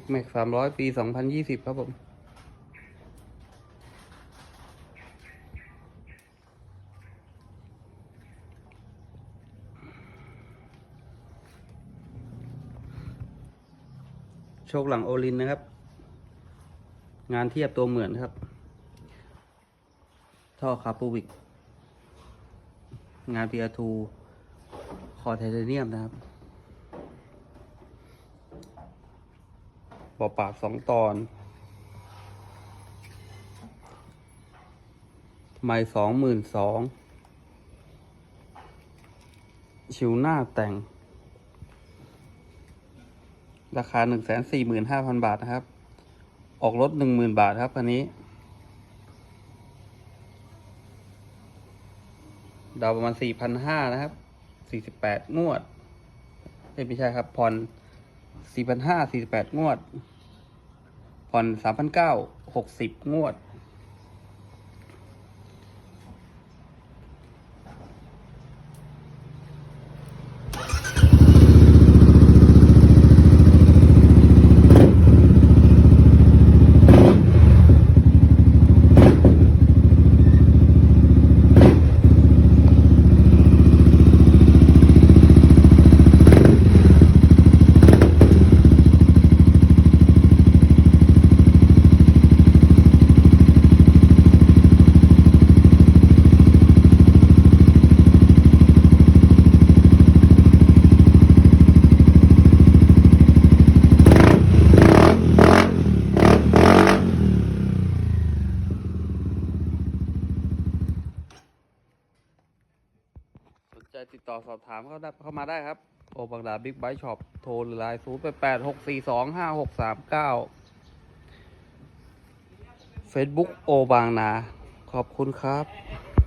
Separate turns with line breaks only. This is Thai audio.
X Max สามร้อยปีสองพันยี่สิบครับผม โชคหลังโอลินนะครับ งานเทียบตัวเหมือนครับ ท่อคาปูวิก งาน PR2 คอไทเทเนียมนะครับ บ่อปากสองตอนไม่สองหมื่นสองชิวหน้าแต่ง ราคาหนึ่งแสนสี่หมื่นห้าพันบาทนะครับ ออกรถหนึ่งหมื่นบาทครับคันนี้ ดาวประมาณสี่พันห้านะครับสี่สิบแปดงวด ไม่ใช่ครับผ่อนสี่พันห้าสี่สิบแปดงวด ผ่อนสามพันเก้าหกสิบงวด สนใจติดต่อสอบถามเข้าได้เข้ามาได้ครับ โอบังดาบิ๊กไบค์ช็อปโทรหรือไลน์ศูนย์แปดแปดหกสี่สองห้าหกสามเก้าเฟซบุ๊กโอบางนา ขอบคุณครับ